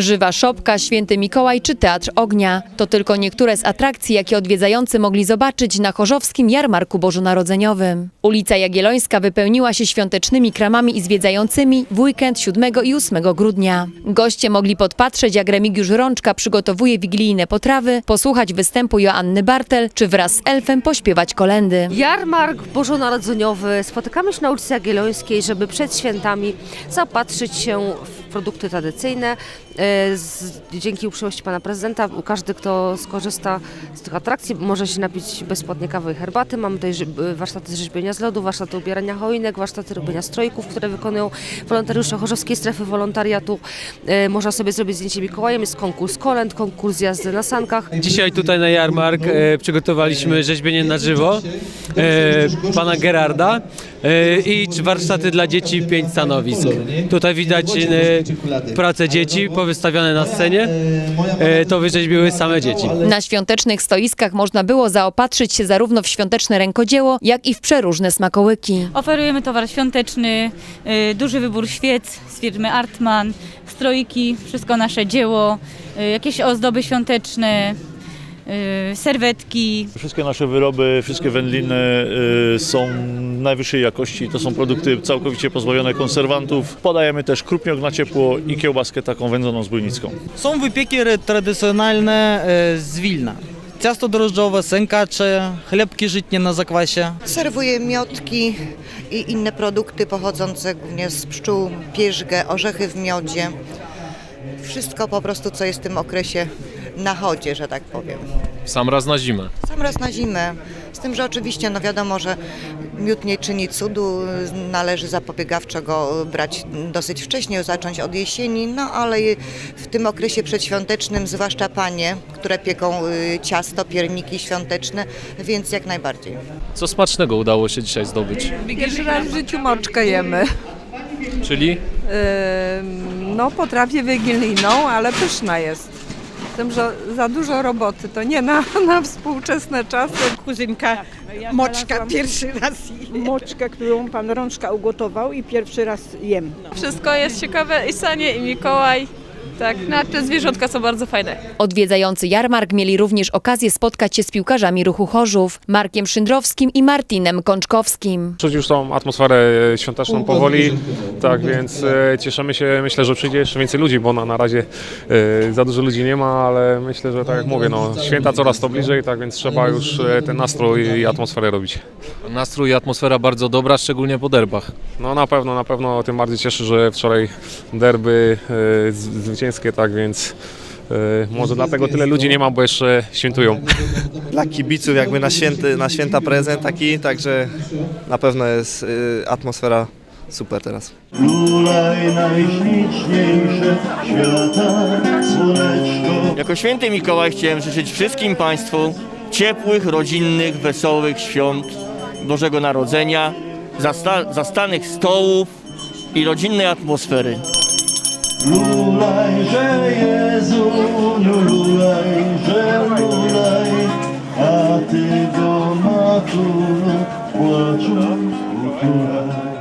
Żywa szopka, święty Mikołaj czy Teatr Ognia. To tylko niektóre z atrakcji, jakie odwiedzający mogli zobaczyć na Chorzowskim Jarmarku Bożonarodzeniowym. Ulica Jagiellońska wypełniła się świątecznymi kramami i zwiedzającymi w weekend 7 i 8 grudnia. Goście mogli podpatrzeć, jak Remigiusz Rączka przygotowuje wigilijne potrawy, posłuchać występu Joanny Bartel, czy wraz z elfem pośpiewać kolendy. Jarmark bożonarodzeniowy. Spotykamy się na ulicy Jagiellońskiej, żeby przed świętami zaopatrzyć się w produkty tradycyjne. E, Z, dzięki uprzejmości pana prezydenta każdy, kto skorzysta z tych atrakcji, może się napić bezpłatnie kawy i herbaty. Mamy tutaj rzyb- warsztaty rzeźbienia z lodu, warsztaty ubierania choinek, warsztaty robienia strojków, które wykonują wolontariusze Chorzowskiej Strefy Wolontariatu. E, Można sobie zrobić zdjęcie Mikołajem, jest konkurs kolęd, konkurs jazdy na sankach. Dzisiaj tutaj na jarmark e, przygotowaliśmy rzeźbienie na żywo e, pana Gerarda e, i warsztaty dla dzieci, pięć stanowisk. Tutaj widać e, pracę dzieci powystawione na scenie. E, to wyrzeźbiły same dzieci. Na świątecznych stoiskach można było zaopatrzyć się zarówno w świąteczne rękodzieło, jak i w przeróżne smakołyki. Oferujemy towar świąteczny, duży wybór świec z firmy Artman, strojki, wszystko nasze dzieło, jakieś ozdoby świąteczne, serwetki, Wszystkie nasze wyroby, wszystkie wędliny są najwyższej jakości. To są produkty całkowicie pozbawione konserwantów. Podajemy też krupniok na ciepło i kiełbaskę taką wędzoną zbójnicką. Są wypieki tradycjonalne e, z Wilna. Ciasto drożdżowe, sękacze, chlebki żytnie na zakwasie. Serwuję miotki i inne produkty pochodzące głównie z pszczół, pierzgę, orzechy w miodzie. Wszystko po prostu, co jest w tym okresie na chodzie, że tak powiem. Sam raz na zimę. Sam raz na zimę. Z tym, że oczywiście no wiadomo, że miód nie czyni cudu, należy zapobiegawczo go brać dosyć wcześnie, zacząć od jesieni, no ale w tym okresie przedświątecznym, zwłaszcza panie, które pieką y, ciasto, pierniki świąteczne, więc jak najbardziej. Co smacznego udało się dzisiaj zdobyć? Pierwszy raz w życiu moczkę jemy. Czyli Ym, No, potrafię wigilijną, ale pyszna jest. Tym, że za dużo roboty, to nie na, na współczesne czasy. kuzynka moczka pierwszy raz moczkę, którą pan Rączka ugotował i pierwszy raz jem. Wszystko jest ciekawe i Sanie i Mikołaj. Tak, no, te zwierzątka są bardzo fajne. Odwiedzający jarmark mieli również okazję spotkać się z piłkarzami ruchu Chorzów, Markiem Szyndrowskim i Martinem Kączkowskim. Czuć już tą atmosferę e, świąteczną powoli, tak więc e, cieszymy się, myślę, że przyjdzie jeszcze więcej ludzi, bo na, na razie e, za dużo ludzi nie ma, ale myślę, że tak jak mówię, no, święta coraz to bliżej, tak więc trzeba już e, ten nastrój i atmosferę robić. nastrój i atmosfera bardzo dobra, szczególnie po derbach. No na pewno, na pewno tym bardziej cieszy, że wczoraj derby e, z- zwycięskie, tak więc e, może dlatego tyle ludzi nie ma, bo jeszcze świętują. dla kibiców jakby na, święty, na święta prezent taki, także na pewno jest y, atmosfera super teraz. Królaj najśliczniejsze świata, słoneczko. Jako święty Mikołaj chciałem życzyć wszystkim Państwu ciepłych, rodzinnych, wesołych świąt Bożego Narodzenia, zasta- zastanych stołów i rodzinnej atmosfery. Lulajże Jezu, lulajże, lulaj, a Ty go maturą, płaczą, uturaj.